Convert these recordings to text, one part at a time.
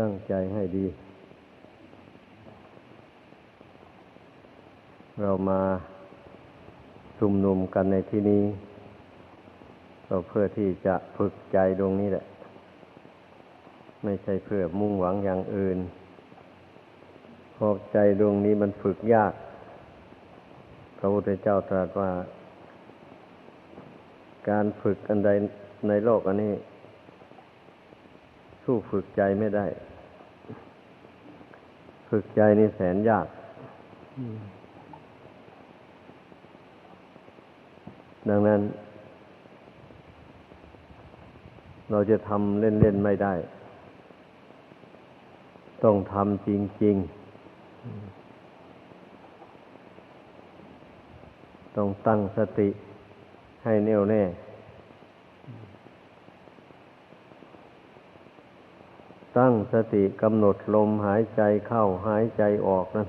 ตั้งใจให้ดี เรามาชุมนุมกันในที่นี้ก็เพื่อที่จะฝึกใจดวงนี้แหละ ไม่ใช่เพื่อมุ่งหวังอย่างอื่นเพราะใจดวงนี้มันฝึกยาก พระพุทธเจ้าตรัสว่า การฝึกอันใดในโลกอันนี้ สู้ฝึกใจไม่ได้ ฝึกใจนี่แสนยากดังนั้น เราจะทำเล่น ๆ ไม่ได้ ต้องทำจริง ๆ ต้องตั้งสติให้แน่วแน่ ตั้งสติกำหนดลมหายใจเข้าหายใจออกนั่น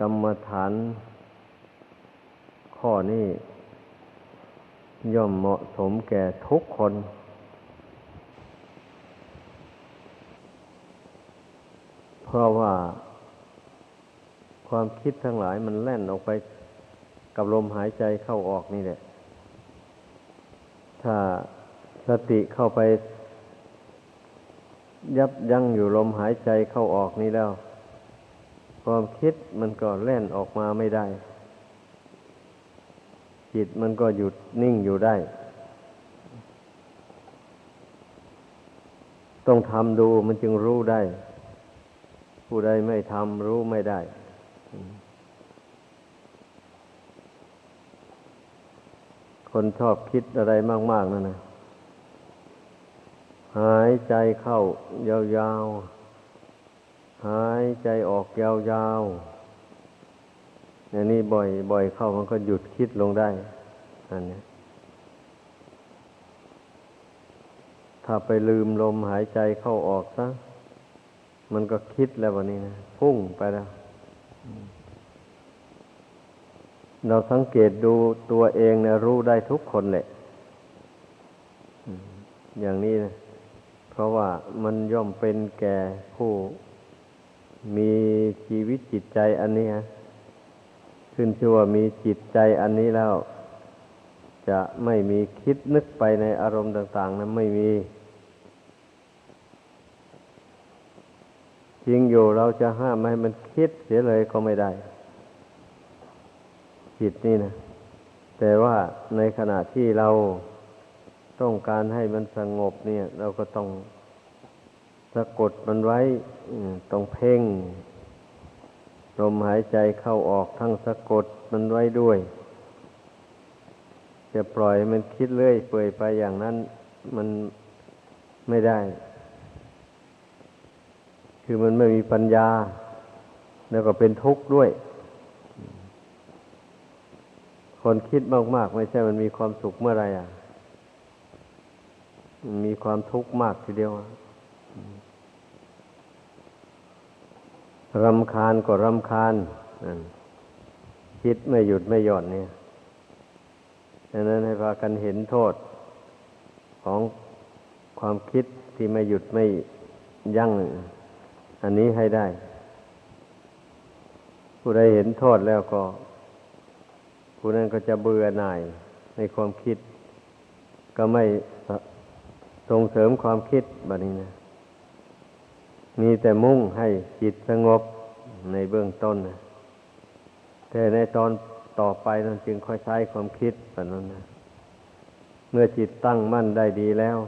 กรรมฐาน ข้อนี้ ย่อมเหมาะสมแก่ทุกคน เพราะว่า ความคิดทั้งหลายมันแล่นออกไปกับลมหายใจเข้าออกนี่แหละ ถ้า สติเข้าไป ยับยั้งอยู่ลมหายใจเข้าออกนี้แล้ว ความคิดมันก็แล่นออกมาไม่ได้ จิตมันก็หยุดนิ่งอยู่ได้ ต้องทำดูมันจึงรู้ได้ ผู้ใดไม่ทำรู้ไม่ได้คนชอบคิดอะไรมาก ๆนั่นนะ หายใจเข้ายาวๆ หายใจออกยาวๆอย่างนี้บ่อยบ่อยเข้ามันก็หยุดคิดลงได้อันนี้ถ้าไปลืมลมหายใจเข้าออกซะมันก็คิดแล้ววันนี้นะพุ่งไปแล้ว เราสังเกตดูตัวเองนะรู้ได้ทุกคนแหละอย่างนี้นะ ราะว่ามันย่อมเป็นแก่ผู้มีชีวิตจิตใจอันนี้ฮะขึ้นชื่อว่ามีจิตใจอันนี้แล้ว จะไม่มีคิดนึกไปในอารมณ์ต่างๆนะไม่มีจริงอยู่เราจะห้ามไม่ให้มันคิดเสียเลยก็ไม่ได้ จิตนี่นะแต่ว่าในขณะที่เรา ต้องการให้มันสงบเนี่ย เราก็ต้องสะกดมันไว้ต้องเพ่งลมหายใจเข้าออกทั้งสะกดมันไว้ด้วย จะปล่อยมันคิดเรื่อยเปื่อยไปอย่างนั้น มันไม่ได้ คือมันไม่มีปัญญา แล้วก็เป็นทุกข์ด้วย คนคิดมาก ๆ ไม่ใช่มันมีความสุขเมื่อไรอะ มีความทุกข์มากทีเดียวรำคาญก็รำคาญคิดไม่หยุดไม่หย่อนเนี่ยดังนั้นให้พากันเห็นโทษของความคิดที่ไม่หยุดไม่ยั้งอันนี้ให้ได้ ผู้ใดเห็นโทษแล้วก็ ผู้นั้นก็จะเบื่อหน่ายในความคิด ก็ไม่ ส่งเสริมความคิดแบบนี้นะ มีแต่มุ่งให้จิตสงบในเบื้องต้นนะแต่ในตอนต่อไปนั้นจึงค่อยใช้ความคิดแบบนั้นนะเมื่อจิตตั้งมั่นได้ดีแล้ว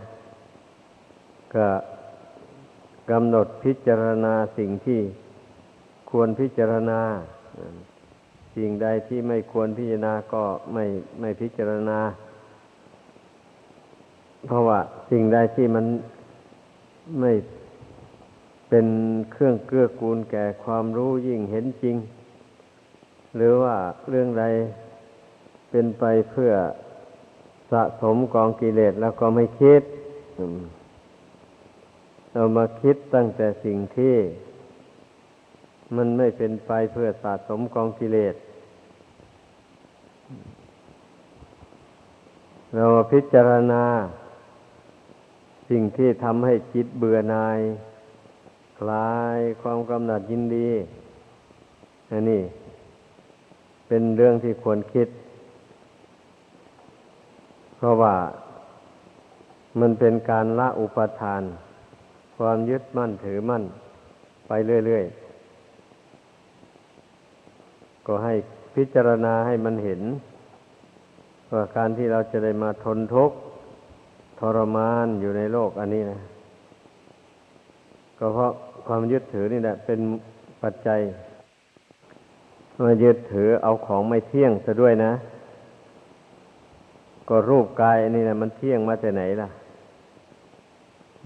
ก็กำหนดพิจารณาสิ่งที่ควรพิจารณา สิ่งใดที่ไม่ควรพิจารณาก็ไม่ไม่พิจารณา เพราะว่าสิ่งใดที่มันไม่เป็นเครื่องเกื้อกูลแก่ความรู้ยิ่งเห็นจริง หรือว่าเรื่องใดเป็นไปเพื่อสะสมกองกิเลสแล้วก็ไม่คิด เรามาคิดตั้งแต่สิ่งที่ มันไม่เป็นไปเพื่อสะสมกองกิเลส เรามาพิจารณา สิ่งที่ทำให้จิตเบื่อหน่ายคลายความกำหนัดยินดีอันนี้เป็นเรื่องที่ควรคิด เพราะว่ามันเป็นการละอุปทาน ความยึดมั่นถือมั่น ไปเรื่อยๆ ก็ให้พิจารณาให้มันเห็น ว่าการที่เราจะได้มาทนทุกข์ ทรมานอยู่ในโลกอันนี้นะ ก็เพราะความยึดถือนี่แหละเป็นปัจจัยมายึดถือเอาของไม่เที่ยงซะด้วยนะ ก็รูปกายอันนี้นะมันเที่ยงมาแต่ไหนล่ะ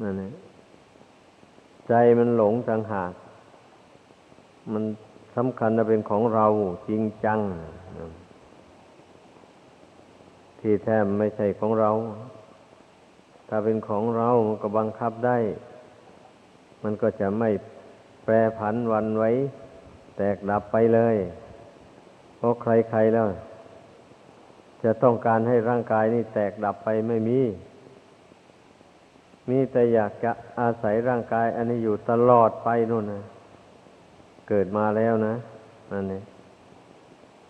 นั่นแหละใจมันหลงต่างหากมันสำคัญจะเป็นของเราจริงจัง ที่แท้ไม่ใช่ของเรา ถ้าเป็นของเรามันก็บังคับได้ มันก็จะไม่แปรผันวันไว้ แตกดับไปเลย เพราะใครๆแล้ว จะต้องการให้ร่างกายนี่แตกดับไปไม่มี มีแต่อยากจะอาศัยร่างกาย อันนี้อยู่ตลอดไปนู่นนะเกิดมาแล้วนะนั่นเอง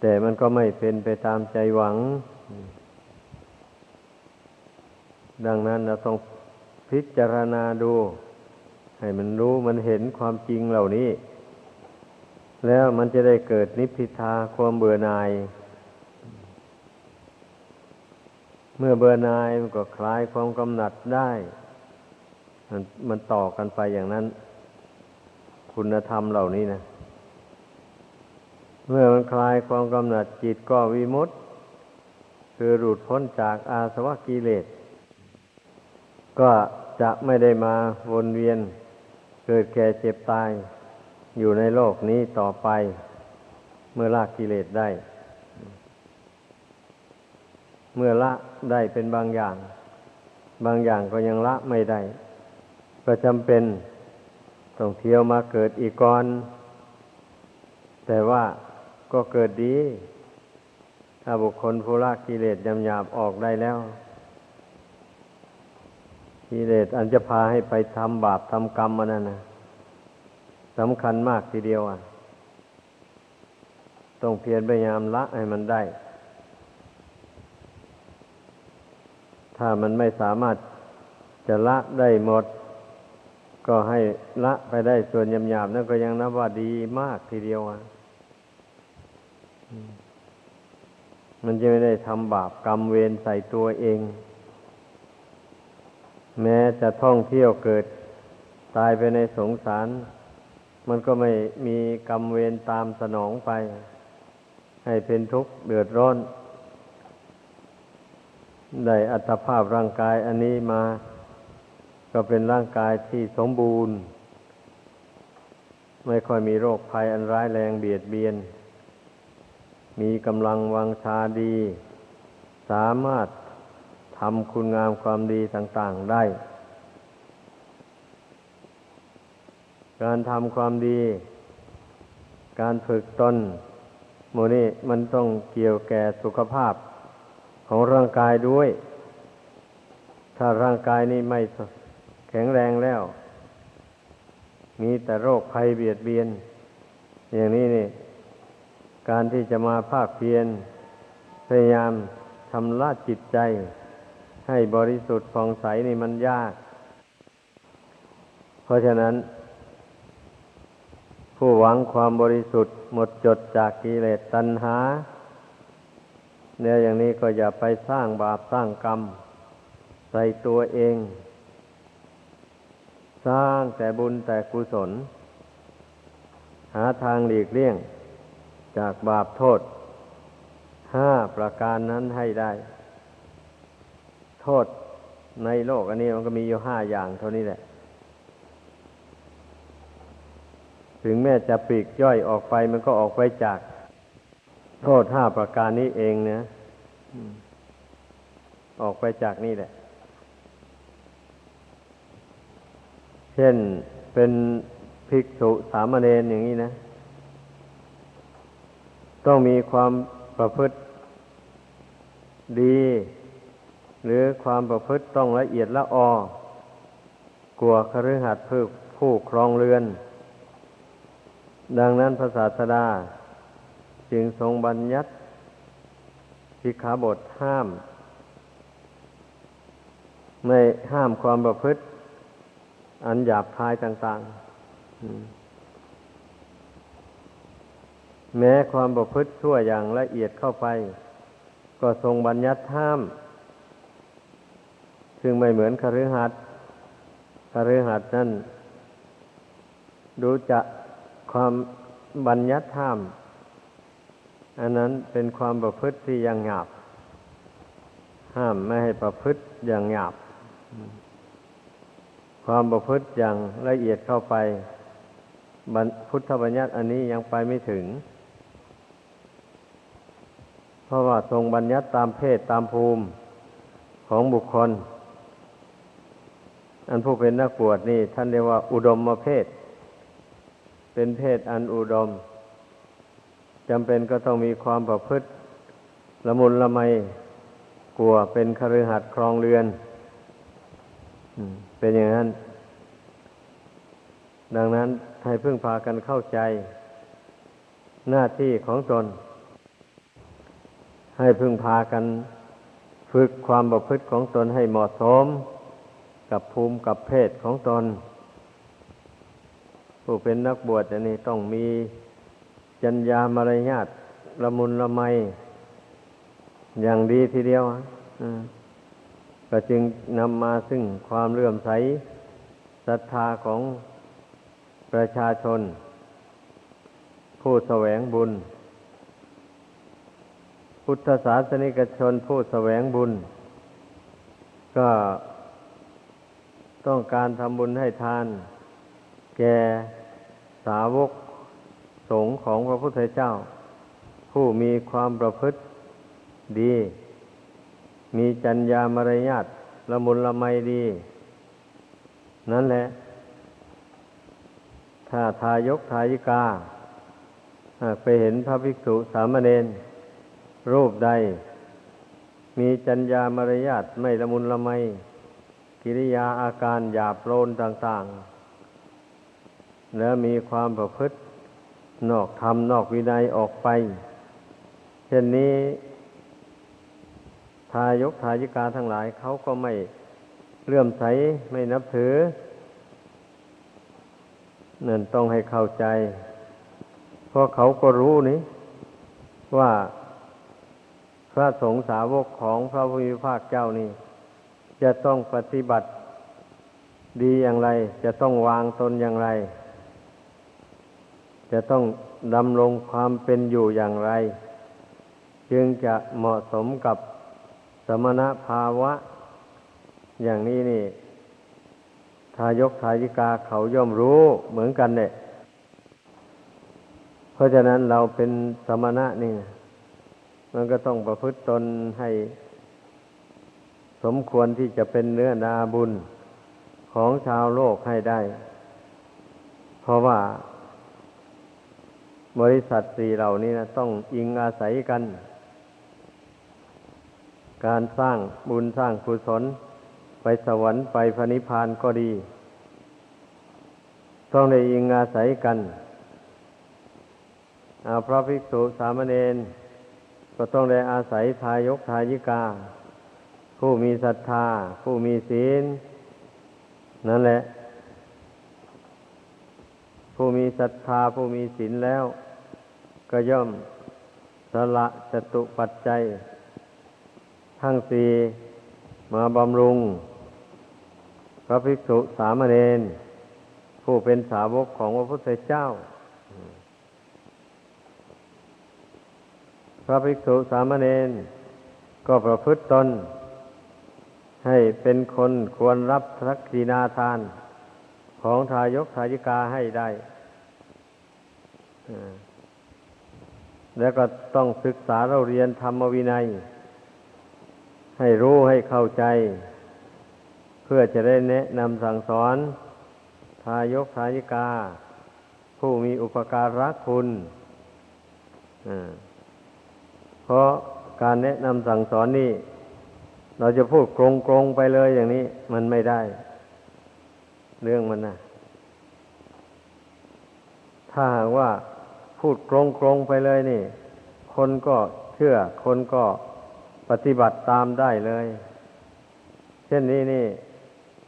แต่มันก็ไม่เป็นไปตามใจหวัง ดังนั้นเราต้องพิจารณาดู ให้มันรู้มันเห็นความจริงเหล่านี้ แล้วมันจะได้เกิดนิพพิทาความเบื่อหน่าย เมื่อเบื่อหน่ายมันก็คลายความกำหนัดได้ มันมันต่อกันไปอย่างนั้น คุณธรรมเหล่านี้นะ เมื่อมันคลายความกำหนัดจิตก็วิมุตต์คือหลุดพ้นจากอาสวะกิเลส ก็จะไม่ได้มาวนเวียน เกิดแก่เจ็บตาย อยู่ในโลกนี้ต่อไป เมื่อละกิเลสได้ เมื่อละได้เป็นบางอย่าง บางอย่างก็ยังละไม่ได้ ก็จำเป็นต้องเที่ยวมาเกิดอีกก่อน แต่ว่าก็เกิดดี ถ้าบุคคลผู้ละกิเลสยำหยาบออกได้แล้ว กิเลสอันจะพาให้ไปทำบาปทำกรรมมันนั่นนะสำคัญมากทีเดียวอะ ต้องเพียรพยายามละให้มันได้ ถ้ามันไม่สามารถจะละได้หมด ก็ให้ละไปได้ส่วนยำหยาบนั่นก็ยังนับว่าดีมากทีเดียวอะมันจะไม่ได้ทำบาปกรรมเวรใส่ตัวเอง แม้จะท่องเที่ยวเกิดตายไปในสงสาร มันก็ไม่มีกรรมเวรตามสนองไป ให้เป็นทุกข์เดือดร้อน ได้อัตภาพร่างกายอันนี้มา ก็เป็นร่างกายที่สมบูรณ์ ไม่ค่อยมีโรคภัยอันร้ายแรงเบียดเบียน มีกำลังวังชาดี สามารถ ทำคุณงามความดีต่าง ๆได้ การทำความดี การฝึกตนโมนี่มันต้องเกี่ยวแก่สุขภาพของร่างกายด้วย ถ้าร่างกายนี้ไม่แข็งแรงแล้ว มีแต่โรคภัยเบียดเบียน อย่างนี้นี่ การที่จะมาภาคเพียรพยายามทำละจิตใจ ให้บริสุทธิ์ผ่องใสนี่มันยาก เพราะฉะนั้น ผู้หวังความบริสุทธิ์หมดจดจากกิเลสตัณหา เนี่ยอย่างนี้ก็อย่าไปสร้างบาปสร้างกรรม ใส่ตัวเอง สร้างแต่บุญแต่กุศล หาทางหลีกเลี่ยง จากบาปโทษห้าประการนั้นให้ได้ โทษในโลกอันนี้มันก็มีอยู่ห้าอย่างเท่านี้แหละ ถึงแม้จะปีกย่อยออกไปมันก็ออกไปจาก โทษห้าประการนี้เองเนี่ยออกไปจากนี่แหละ เช่นเป็นภิกษุสามเณรอย่างนี้นะ ต้องมีความประพฤติดี หรือความประพฤติต้องละเอียดละออ กลัวคฤหัสถ์ผู้ผู้ครองเรือน ดังนั้นพระศาสดา จึงทรงบัญญัติสิกขาบทห้าม ไม่ห้ามความประพฤติ อันหยาบคายต่าง ๆแม้ความประพฤติชั่วอย่างละเอียดเข้าไป ก็ทรงบัญญัติห้าม ซึ่งไม่เหมือนคฤหัสถ์คฤหัสถ์นั้นดูจะความบัญญัติห้ามอันนั้นเป็นความประพฤติที่ยังหยาบ ห้ามไม่ให้ประพฤติอย่างหยาบ ความประพฤติอย่างละเอียดเข้าไปพุทธบัญญัติอันนี้ยังไปไม่ถึง เพราะว่าทรงบัญญัติตามเพศตามภูมิของบุคคล อันผู้เป็นนักบวชนี่ ท่านเรียกว่า อุดมมาเพศ เป็นเพศอันอุดมจำเป็นก็ต้องมีความประพฤติละมุนละไมกลัวเป็นคฤหัสถ์ครองเรือนเป็นอย่างนั้น ดังนั้นให้พึ่งพากันเข้าใจ หน้าที่ของตน ให้พึ่งพากัน ฝึกความประพฤติของตนให้เหมาะสม กับภูมิกับเพศของตน ผู้เป็นนักบวชอันนี้ต้องมีจัญญามารยาทละมุนละไม อย่างดีทีเดียวก็จึงนำมาซึ่งความเลื่อมใสศรัทธาของประชาชน ผู้แสวงบุญ พุทธศาสนิกชนผู้แสวงบุญ ก็ ต้องการทำบุญให้ทาน แก่สาวกสงฆ์ของพระพุทธเจ้า ผู้มีความประพฤติดี มีจัญญามารยาทละมุนละไมดี นั่นแหละ ถ้าทายกทายิกา หากไปเห็นพระภิกษุสามเณรรูปใด มีจัญญามารยาทไม่ละมุนละไม กิริยาอาการหยาบโลนต่าง ๆ แล้วมีความประพฤตินอกธรรมนอกวินัยออกไป เช่นนี้ทายกทายิกาทั้งหลายเขาก็ไม่เลื่อมใสไม่นับถือนั่นต้องให้เข้าใจ เพราะเขาก็รู้นี่ว่าพระสงฆ์สาวกของพระพุทธภาคเจ้านี่ จะต้องปฏิบัติดีอย่างไร จะต้องวางตนอย่างไร จะต้องดำรงความเป็นอยู่อย่างไร จึงจะเหมาะสมกับสมณภาวะ อย่างนี้นี่ ทายกทายิกาเขาย่อมรู้เหมือนกันเนี่ยเพราะฉะนั้นเราเป็นสมณะนี่ มันก็ต้องประพฤติตนให้ สมควรที่จะเป็นเนื้อนาบุญของชาวโลกให้ได้ เพราะว่า บริษัทสี่เหล่านี้นะต้องอิงอาศัยกัน การสร้างบุญสร้างกุศลไปสวรรค์ไปพระนิพพานก็ดี ต้องได้อิงอาศัยกันอาพระภิกษุสามเณรก็ต้องได้อาศัยทายกทายิกา ผู้มีศรัทธา ผู้มีศีล นั่นแหละ ผู้มีศรัทธา ผู้มีศีลแล้ว ก็ย่อมสละจตุปัจจัย ทั้งสี่มาบำรุง พระภิกษุสามเณรผู้เป็นสาวกของพระพุทธเจ้า พระภิกษุสามเณรก็ประพฤติตน ให้เป็นคนควรรับทักษีนาทานของทายกทายิกาให้ได้แล้วก็ต้องศึกษาเราเรียนธรรมวินัย ให้รู้ให้เข้าใจ เพื่อจะได้แนะนำสั่งสอน ทายกทายิกา ผู้มีอุปการะคุณเพราะการแนะนำสั่งสอนนี่ เราจะพูดกรงๆไปเลยอย่างนี้ มันไม่ได้ เรื่องมันนะถ้าหากว่าพูดกรงๆไปเลยนี่ คนก็เชื่อ คนก็ปฏิบัติตามได้เลย เช่นนี้นี่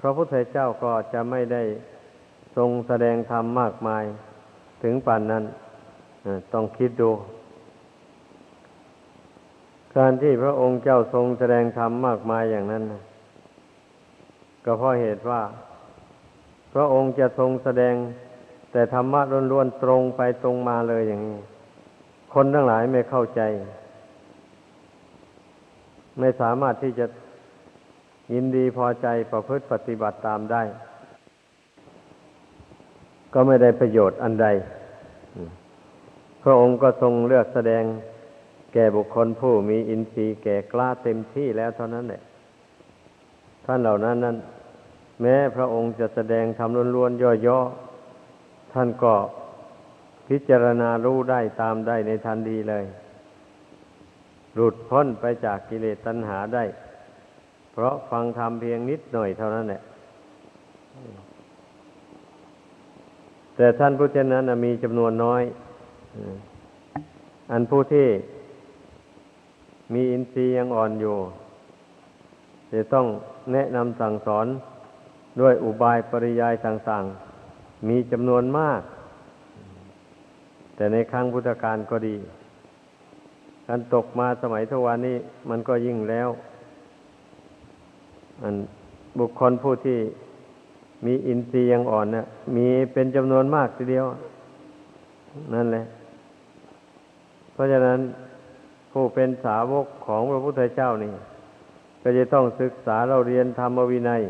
พระพุทธเจ้าก็จะไม่ได้ทรงแสดงธรรมมากมายถึงป่านนั้นต้องคิดดู การที่พระองค์เจ้าทรงแสดงธรรมมากมายอย่างนั้นก็เพราะเหตุว่า พระองค์จะทรงแสดงแต่ธรรมะล้วนๆตรงไปตรงมาเลยอย่างนี้ คนทั้งหลายไม่เข้าใจ ไม่สามารถที่จะยินดีพอใจประพฤติปฏิบัติตามได้ ก็ไม่ได้ประโยชน์อันใด พระองค์ก็ทรงเลือกแสดง แก่บุคคลผู้มีอินทรีย์แก่กล้าเต็มที่แล้วเท่านั้นแหละท่านเหล่านั้นนั้น แม้พระองค์จะแสดงทำล้วนๆย่อๆท่านก็พิจารณารู้ได้ตามได้ในทันทีเลย หลุดพ้นไปจากกิเลสตัณหาได้ เพราะฟังธรรมเพียงนิดหน่อยเท่านั้นแหละแต่ท่านผู้เช่นนั้นมีจำนวนน้อย อันผู้ที่ มีอินทรีย์ยังอ่อนอยู่ จะต้องแนะนำสั่งสอนด้วยอุบายปริยายต่างๆ มีจำนวนมาก แต่ในครั้งพุทธกาลก็ดีการตกมาสมัยทวานี้มันก็ยิ่งแล้ว อันบุคคลผู้ที่มีอินทรีย์ยังอ่อนเนะ่ยมีเป็นจำนวนมากทีเดียว นั่นแหละ เพราะฉะนั้น ผู้เป็นสาวกของพระพุทธเจ้านี่ ก็จะต้องศึกษาเราเรียนธรรมวินัย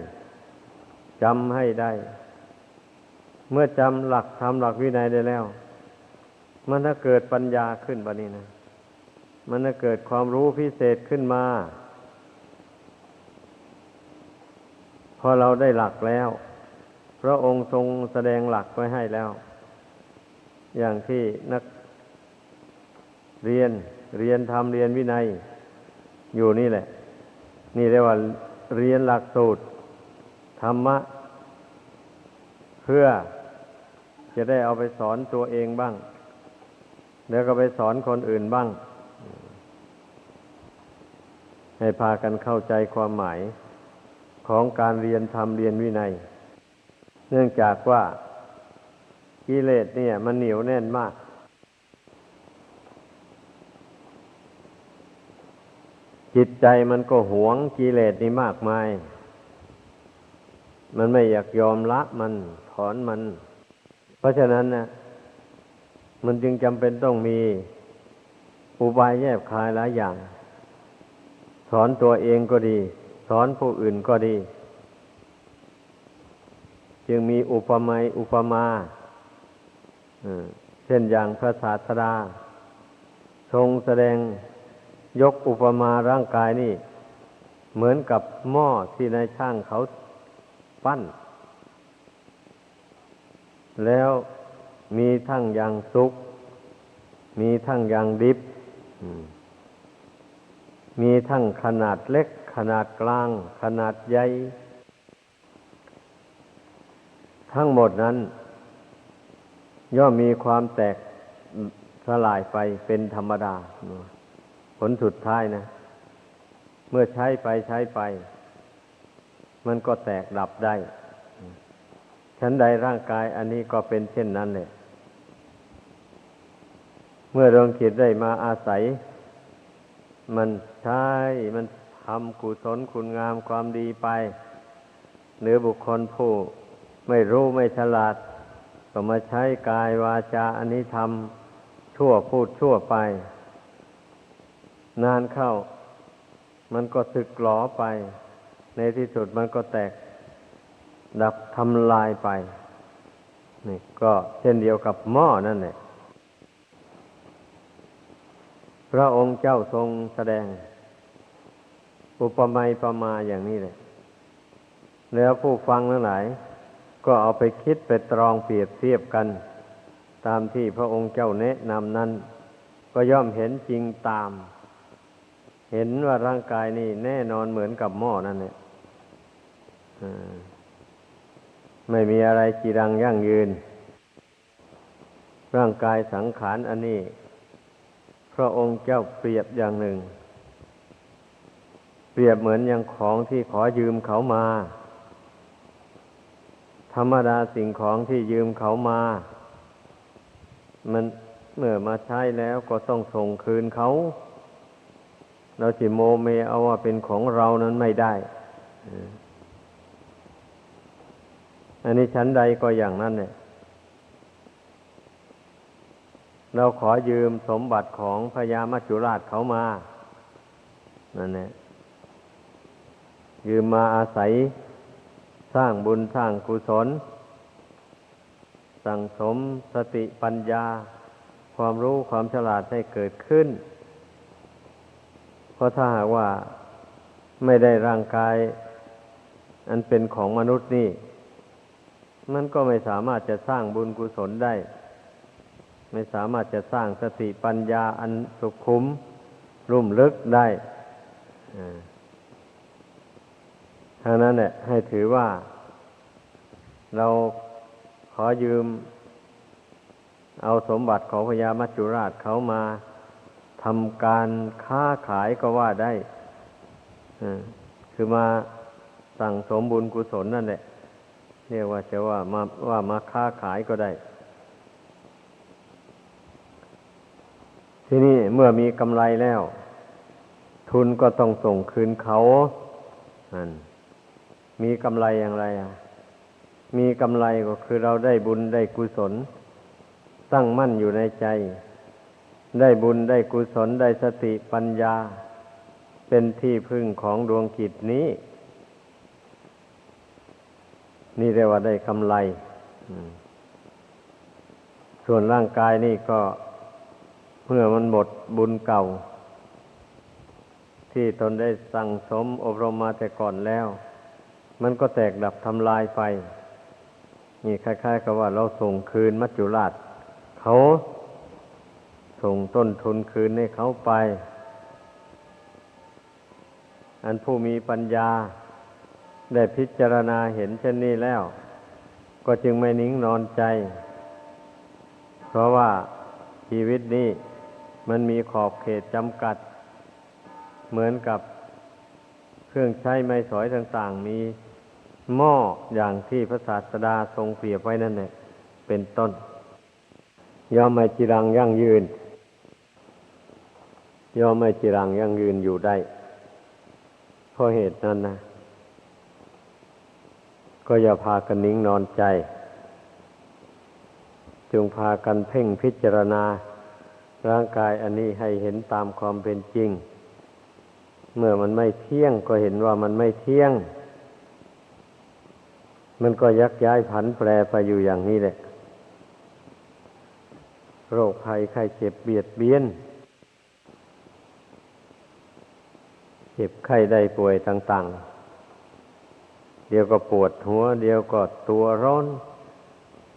จำให้ได้ เมื่อจำหลักธรรมหลักวินัยได้แล้ว มันถ้าเกิดปัญญาขึ้นบะนี้นะ มันถ้าเกิดความรู้พิเศษขึ้นมาพอเราได้หลักแล้ว พระองค์ทรงแสดงหลักไว้ให้แล้ว อย่างที่นักเรียน เรียนทำเรียนวินัย อยู่นี่แหละ นี่เรียกว่าเรียนหลักสูตร ธรรมะ เพื่อจะได้เอาไปสอนตัวเองบ้าง แล้วก็ไปสอนคนอื่นบ้าง ให้พากันเข้าใจความหมายของการเรียนธรรมเรียนวินัย เนื่องจากว่ากิเลสเนี่ย มันเหนียวแน่นมาก จิตใจมันก็หวงกิเลสนี่มากมาย มันไม่อยากยอมละมันถอนมัน เพราะฉะนั้นนะมันจึงจำเป็นต้องมีอุบายแยบคายหลายอย่าง สอนตัวเองก็ดี สอนผู้อื่นก็ดี จึงมีอุปมาอุปมาเช่นอย่างพระศาสดา ทรงแสดง ยกอุปมาร่างกายนี่ เหมือนกับหม้อที่นายช่างเขาปั้น แล้วมีทั้งอย่างสุก มีทั้งอย่างดิบ มีทั้งขนาดเล็ก ขนาดกลาง ขนาดใหญ่ ทั้งหมดนั้น ย่อมมีความแตกสลายไปเป็นธรรมดา ผลสุดท้ายนะ เมื่อใช้ไปใช้ไป มันก็แตกดับได้ฉันใดร่างกายอันนี้ก็เป็นเช่นนั้นเลยเมื่อดวงจิตได้มาอาศัย มันใช้มันทำกุศลคุณงามความดีไป หรือบุคคลผู้ไม่รู้ไม่ฉลาด ก็มาใช้กายวาจาอันนี้ทำชั่วพูดชั่วไป นานเข้า มันก็สึกหลอไป ในที่สุดมันก็แตก ดับทำลายไป นี่ก็เช่นเดียวกับหม้อนั่นแหละพระองค์เจ้าทรงแสดง อุปมาประมาอย่างนี้เลยแล้วผู้ฟังทั้งหลาย ก็เอาไปคิดไปตรองเปรียบเทียบกัน ตามที่พระองค์เจ้าแนะนำนั้น ก็ย่อมเห็นจริงตาม เห็นว่าร่างกายนี่แน่นอนเหมือนกับหม้อนั่นเนี่ยไม่มีอะไรจีรังยั่งยืน ร่างกายสังขารอันนี้ พระองค์เจ้าเปรียบอย่างหนึ่ง เปรียบเหมือนอย่างของที่ขอยืมเขามา ธรรมดาสิ่งของที่ยืมเขามา มันเมื่อมาใช้แล้วก็ต้องส่งคืนเขา เราจิโมเมเอาว่าเป็นของเรานั้นไม่ได้ อันนี้ชั้นใดก็อย่างนั้นเนี่ย เราขอยืมสมบัติของพญามัจจุราชเขามา นั่นแหละ ยืมมาอาศัยสร้างบุญสร้างกุศล สั่งสมสติปัญญา ความรู้ความฉลาดให้เกิดขึ้น เพราะถ้าหากว่าไม่ได้ร่างกาย อันเป็นของมนุษย์นี่ มันก็ไม่สามารถจะสร้างบุญกุศลได้ ไม่สามารถจะสร้างสติปัญญาอันสุขุม รุ่มลึกได้ทางนั้นเนี่ยให้ถือว่า เราขอยืม เอาสมบัติของพญามัจจุราชเขามา ทำการค้าขายก็ว่าได้คือมาสั่งสมบุญกุศลนั่นแหละเรียกว่าจะว่ามาว่ามาค้าขายก็ได้ ที่นี่เมื่อมีกำไรแล้ว ทุนก็ต้องส่งคืนเขาอันมีกำไรอย่างไรอะมีกำไรก็คือเราได้บุญได้กุศล ตั้งมั่นอยู่ในใจ ได้บุญได้กุศลได้สติปัญญา เป็นที่พึ่งของดวงกิจนี้ นี่เรียกว่าได้กำไร ส่วนร่างกายนี่ก็เมื่อมันหมดบุญเก่า ที่ตนได้สั่งสมอบรมมาแต่ก่อนแล้ว มันก็แตกดับทำลายไป นี่คล้ายๆ กับว่าเราส่งคืนมัจจุราชเขา ส่งต้นทุนคืนให้เขาไป อันผู้มีปัญญาได้พิจารณาเห็นเช่นนี้แล้ว ก็จึงไม่นิ่งนอนใจ เพราะว่าชีวิตนี้มันมีขอบเขตจำกัด เหมือนกับเครื่องใช้ไม้สอยต่างๆ มีหม้ออย่างที่พระศาสดาทรงเปรียบไว้นั่นแหละเป็นต้นยอมไม่จีรังยั่งยืน ย่อมไม่จีรังยั่งยืนอยู่ได้เพราะเหตุนั้นนะก็อย่าพากันนิ่งนอนใจ จงพากันเพ่งพิจารณา ร่างกายอันนี้ให้เห็นตามความเป็นจริง เมื่อมันไม่เที่ยงก็เห็นว่ามันไม่เที่ยง มันก็ยักย้ายผันแปรไปอยู่อย่างนี้แหละ โรคภัยไข้เจ็บเบียดเบียน เจ็บไข้ได้ป่วยต่าง ๆ เดี๋ยวก็ปวดหัว เดี๋ยวก็ตัวร้อน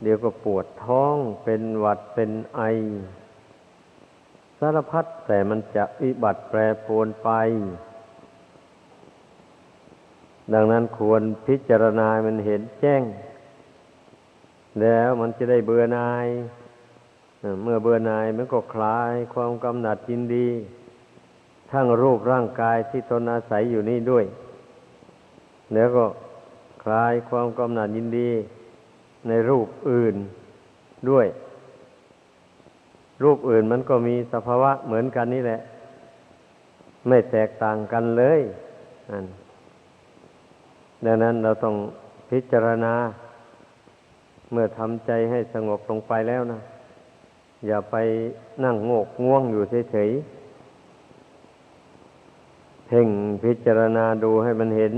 เดี๋ยวก็ปวดท้อง เป็นหวัดเป็นไอ สารพัดแต่มันจะอิบัติแปรปรวนไป ดังนั้นควรพิจารณามันเห็นแจ้ง แล้วมันจะได้เบื่อนาย เมื่อเบื่อนายมันก็คลายความกำหนัดยินดี ทั้งรูปร่างกายที่ตนอาศัยอยู่นี่ด้วย แล้วก็คลายความกำหนัดยินดีในรูปอื่นด้วย รูปอื่นมันก็มีสภาวะเหมือนกันนี่แหละ ไม่แตกต่างกันเลยอันดังนั้นเราต้องพิจารณา เมื่อทำใจให้สงบลงไปแล้วนะ อย่าไปนั่งโงกง่วงอยู่เฉยๆ เพ่งพิจารณาดูให้มันเห็น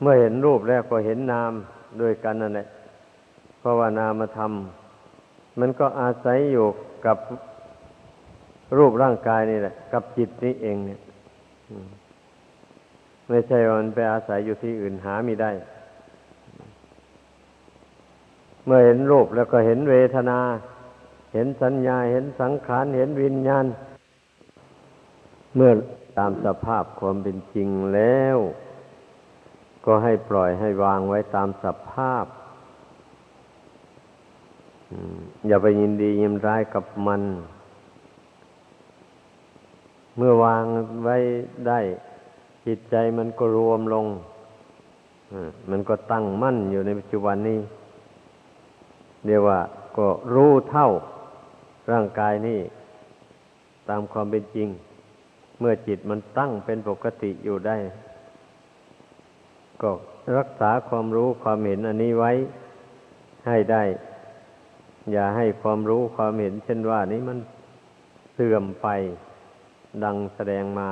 เมื่อเห็นรูปแล้วก็เห็นนามด้วยกันนั่นแหละเพราะว่านามธรรม มันก็อาศัยอยู่กับรูปร่างกายนี่แหละ กับจิตนี้เองเนี่ยไม่ใช่ว่ามันไปอาศัยอยู่ที่อื่นหาไม่ได้ เมื่อเห็นรูปแล้วก็เห็นเวทนา เห็นสัญญา เห็นสังขาร เห็นวิญญาณ เมื่อตามสภาพความเป็นจริงแล้ว ก็ให้ปล่อยให้วางไว้ตามสภาพ อย่าไปยินดียินร้ายกับมัน เมื่อวางไว้ได้ จิตใจมันก็รวมลง มันก็ตั้งมั่นอยู่ในปัจจุบันนี้ เรียกว่าก็รู้เท่าร่างกายนี้ ตามความเป็นจริง เมื่อจิตมันตั้งเป็นปกติอยู่ได้ ก็รักษาความรู้ความเห็นอันนี้ไว้ให้ได้ อย่าให้ความรู้ความเห็นเช่นว่านี้มันเสื่อมไปดังแสดงมา